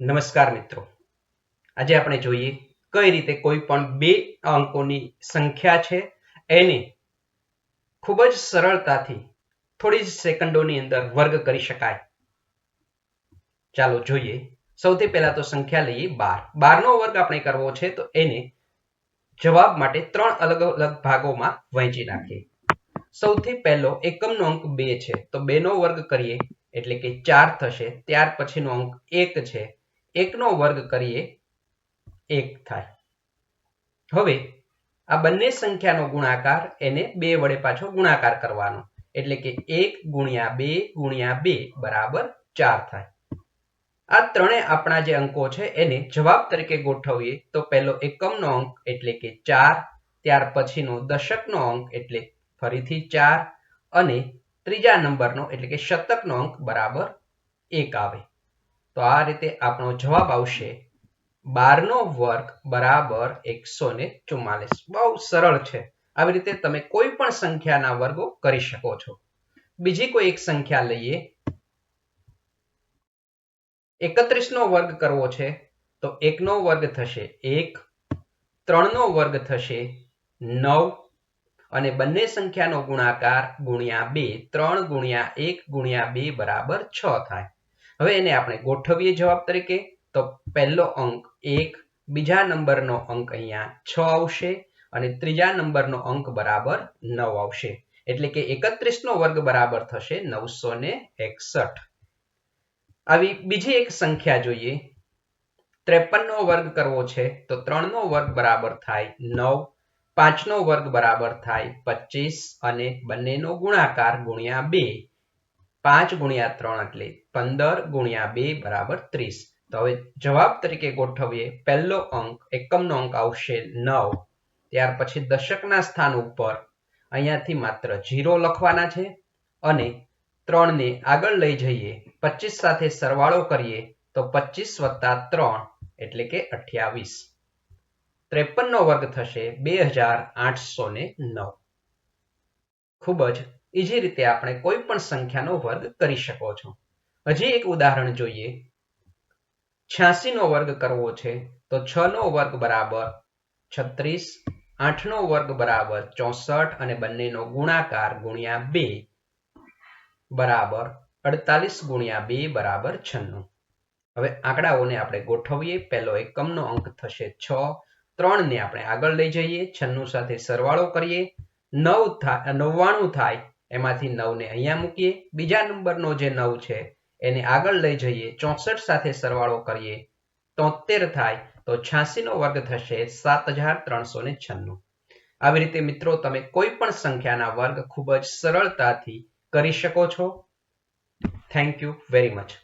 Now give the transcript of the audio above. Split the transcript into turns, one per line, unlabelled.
નમસ્કાર મિત્રો. આજે આપણે જોઈએ કઈ રીતે કોઈ પણ બે અંકોની સંખ્યા છે. એને ખૂબ જ સરળતાથી, થોડી જ સેકન્ડોની અંદર વર્ગ કરી શકાય. ચાલો જોઈએ. સૌથી પહેલા તો સંખ્યા લઈએ બાર. બારનો વર્ગ આપણે કરવો છે તો એને જવાબ માટે ત્રણ અલગ અલગ ભાગોમાં વહેંચી નાખીએ. સૌથી પહેલો એકમનો અંક બે છે. તો બેનો વર્ગ કરીએ એટલે કે ચાર થશે. ત્યાર પછીનો અંક એક છે. એકનો વર્ગ કરીએ, એક થાય. હવે આ બંને સંખ્યાનો ગુણાકાર એને બે વડે પાછો ગુણાકાર કરવાનો. એટલે કે એક ગુણ્યા બે ગુણ્યા બે બરાબર ચાર થાય. આ ત્રણે આપણા જે અંકો છે એને જવાબ તરીકે ગોઠવીએ તો પહેલો એકમનો અંક એટલે કે ચાર, ત્યાર પછીનો દશકનો અંક એટલે ફરીથી ચાર અને ત્રીજા નંબરનો એટલે કે શતકનો અંક બરાબર એક આવે. તો આ રીતે આપણો જવાબ આવશે બારનો વર્ગ બરાબર એકસો ને ચુમ્માલીસ. બહુ સરળ છે. આવી રીતે તમે કોઈ પણ સંખ્યાના વર્ગો કરી શકો છો. બીજી કોઈ એક સંખ્યા લઈએ. એકત્રીસ નો વર્ગ કરવો છે, તો એકનો વર્ગ થશે એક, ત્રણનો વર્ગ થશે નવ અને બંને સંખ્યાનો ગુણાકાર ગુણ્યા બે, ત્રણ ગુણ્યા એક ગુણ્યા બે બરાબર છ થાય. હવે એને આપણે ગોઠવીએ જવાબ તરીકે. તો પહેલો અંક એક, બીજા નંબરનો અંક અહીંયા છ આવશે અને ત્રીજા નંબરનો અંક બરાબર નવ આવશે. એટલે કે એકત્રીસ નો વર્ગ બરાબર થશે નવસો ને એકસઠ. આવી બીજી એક સંખ્યા જોઈએ. ત્રેપન નો વર્ગ કરવો છે તો ત્રણ નો વર્ગ બરાબર થાય નવ, પાંચનો વર્ગ બરાબર થાય પચીસ અને બંનેનો ગુણાકાર ગુણ્યા બે. પાંચ ગુણ્યા ત્રણ એટલે પંદર ગુણ્યા બે બરાબર ત્રીસ. તો હવે જવાબ તરીકે ગોઠવીએ. પહેલો અંક, એકમનો અંક આવશે નવ. ત્યાર પછી દશકના સ્થાન ઉપર અહીંયાથી માત્ર જીરો લખવાના છે અને ત્રણને આગળ લઈ જઈએ. પચીસ સાથે સરવાળો કરીએ તો પચીસ વત્તા ત્રણ એટલે કે અઠ્યાવીસ. ત્રેપન નો વર્ગ થશે બે હજાર આઠસો ને નવ. ખૂબ જ ઇઝી રીતે આપણે કોઈ પણ સંખ્યાનો વર્ગ કરી શકો છો. હજી એક ઉદાહરણ જોઈએ. છ્યાસી નો વર્ગ કરવો છે તો છ નો વર્ગ બરાબર છત્રીસ આઠ નો વર્ગ બરાબર ચોસઠ અને બંનેનો ગુણાકાર ગુણ્યા બે. બરાબર અડતાલીસ ગુણ્યા બે બરાબર છન્નું. હવે આંકડાઓને આપણે ગોઠવીએ. પહેલો એકમનો અંક થશે છ. ત્રણ ને આપણે આગળ લઈ જઈએ. છન્નું સાથે સરવાળો કરીએ. નવ થાય નવ્વાણું થાય એમાંથી નવને અહીંયા મૂકીએ. બીજા નંબરનો જે નવ છે, એને આગળ લઈ જઈએ. ચોસઠ સાથે સરવાળો કરીએ. તોતેર થાય તો છ્યાસીનો વર્ગ થશે સાત હજાર ત્રણસો ને છન્નું. આવી રીતે મિત્રો તમે કોઈ પણ સંખ્યાના વર્ગ ખૂબ જ સરળતાથી કરી શકો છો. Thank you very much